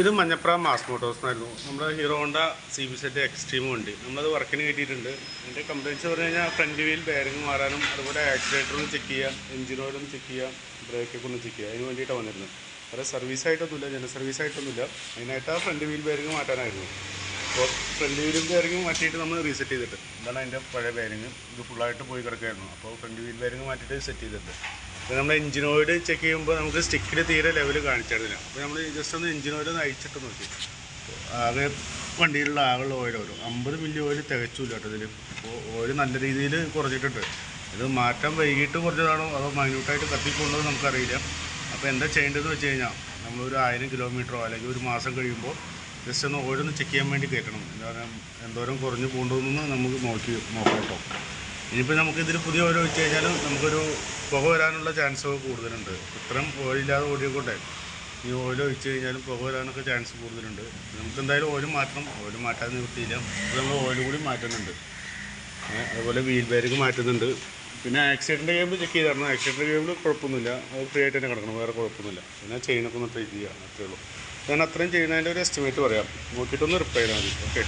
ഇത് Manjapra mass motors എന്നായിരുന്നു. നമ്മുടെ Hero Honda C B Z Xtreme വണ്ടി നമ്മളത് വർക്കിന് കിട്ടിയിട്ടുണ്ട്. എന്റെ കംപ്ലൈൻസ് പറഞ്ഞു കഴിഞ്ഞാൽ ഫ്രണ്ട് വീൽ ബെയറിംഗ് മാറാനും അതുപോലെ ആക്സിലേറ്ററും ചെക്ക് ചെയ്യാം എഞ്ചിൻ ഓയിലും ചെക്ക് ചെയ്യാം ബ്രേക്കൊക്കെ ഒന്ന് ചെക്ക് ചെയ്യാം. അതിന് വേണ്ടിയിട്ടാണ് വന്നിരുന്നത്. വേറെ സർവീസ് ആയിട്ടൊന്നുമില്ല ജന സർവീസ് ആയിട്ടൊന്നുമില്ല. അതിനായിട്ട് ആ ഫ്രണ്ട് വീൽ ബെയറിംഗ് മാറ്റാനായിരുന്നു. അപ്പോൾ ഫ്രണ്ട് വീലും ബെയറിംഗ് മാറ്റിയിട്ട് നമ്മൾ റീസെറ്റ് ചെയ്തിട്ട്. എന്താണ് അതിന്റെ പഴയ ബെയറിംഗ് ഇത് ഫുള്ളായിട്ട് പോയി കിടക്കുകയായിരുന്നു. അപ്പോൾ ഫ്രണ്ട് വീൽ ബെയറിംഗ് മാറ്റിയിട്ട് സെറ്റ് ചെയ്തിട്ട്. അപ്പോൾ നമ്മൾ എഞ്ചിൻ ഓയിൽ ചെക്ക് ചെയ്യുമ്പോൾ നമുക്ക് സ്റ്റിക്കിൽ തീരെ ലെവൽ കാണിച്ചായിരുന്നില്ല അപ്പോൾ നമ്മൾ ജസ്റ്റ് ഒന്ന് എഞ്ചിൻ ഓയിൽ ഒന്ന് അയച്ചിട്ട് നോക്കി. ആകെ വണ്ടിയിലുള്ള ആകെയുള്ള ഓയിൽ വരും അമ്പത് മില്ലി ഓയിൽ തികച്ചില്ല കേട്ടോ ഇതിൽ അപ്പോൾ ഓയിൽ നല്ല രീതിയിൽ കുറഞ്ഞിട്ടുണ്ട്. ഇത് മാറ്റം വൈകിട്ട് കുറച്ചതാണോ അതോ മൈന്യൂട്ടായിട്ട് കത്തിക്കൊണ്ടോ നമുക്കറിയില്ല. അപ്പോൾ എന്താ ചെയ്യേണ്ടതെന്ന് വെച്ച് കഴിഞ്ഞാൽ നമ്മളൊരു ആയിരം കിലോമീറ്ററോ അല്ലെങ്കിൽ ഒരു മാസം കഴിയുമ്പോൾ ജസ്റ്റ് ഒന്ന് ഓരോന്ന് ചെക്ക് ചെയ്യാൻ വേണ്ടി കയറ്റണം. എന്താ പറയുക എന്തോരം കുറഞ്ഞ് പോകേണ്ടതെന്ന് നമുക്ക് നോക്കി നോക്കാം കേട്ടോ. ഇനിയിപ്പോൾ നമുക്ക് ഇതിൽ പുതിയ ഓയിൽ ഒഴിച്ച് കഴിഞ്ഞാൽ നമുക്കൊരു പുക വരാനുള്ള ചാൻസ് കൂടുതലുണ്ട്. ഇത്രയും ഓയിലില്ലാതെ ഓടിയക്കൊണ്ടേ ഈ ഓയിൽ ഒഴിച്ച് കഴിഞ്ഞാലും പുക വരാനൊക്കെ ചാൻസ് കൂടുതലുണ്ട്. നമുക്ക് എന്തായാലും ഓയിൽ മാറ്റണം. ഓയിൽ മാറ്റാൻ നിവൃത്തിയില്ല. അപ്പോൾ നമ്മൾ ഓയിൽ കൂടി മാറ്റുന്നുണ്ട്. അതുപോലെ വീൽ ബാരിക്ക് മാറ്റുന്നുണ്ട്. പിന്നെ ആക്സിഡന്റ് കേബിൾ ചെക്ക് ചെയ്തായിരുന്നു. ആക്സിഡന്റ് കേബിൾ കുഴപ്പമൊന്നുമില്ല. അത് ഫ്രീ ആയിട്ട് തന്നെ കിടക്കണം. വേറെ കുഴപ്പമൊന്നുമില്ല. പിന്നെ ചെയിനൊക്കെ ഒന്ന് ട്രീറ്റ് ചെയ്യുക അത്രേ ഉള്ളൂ. ഞാൻ അത്രയും ചെയ്യുന്നതിന്റെ ഒരു എസ്റ്റിമേറ്റ് പറയാം. നോക്കിയിട്ടൊന്ന് റിപ്ലൈ ചെയ്താൽ മതി. ഓക്കെ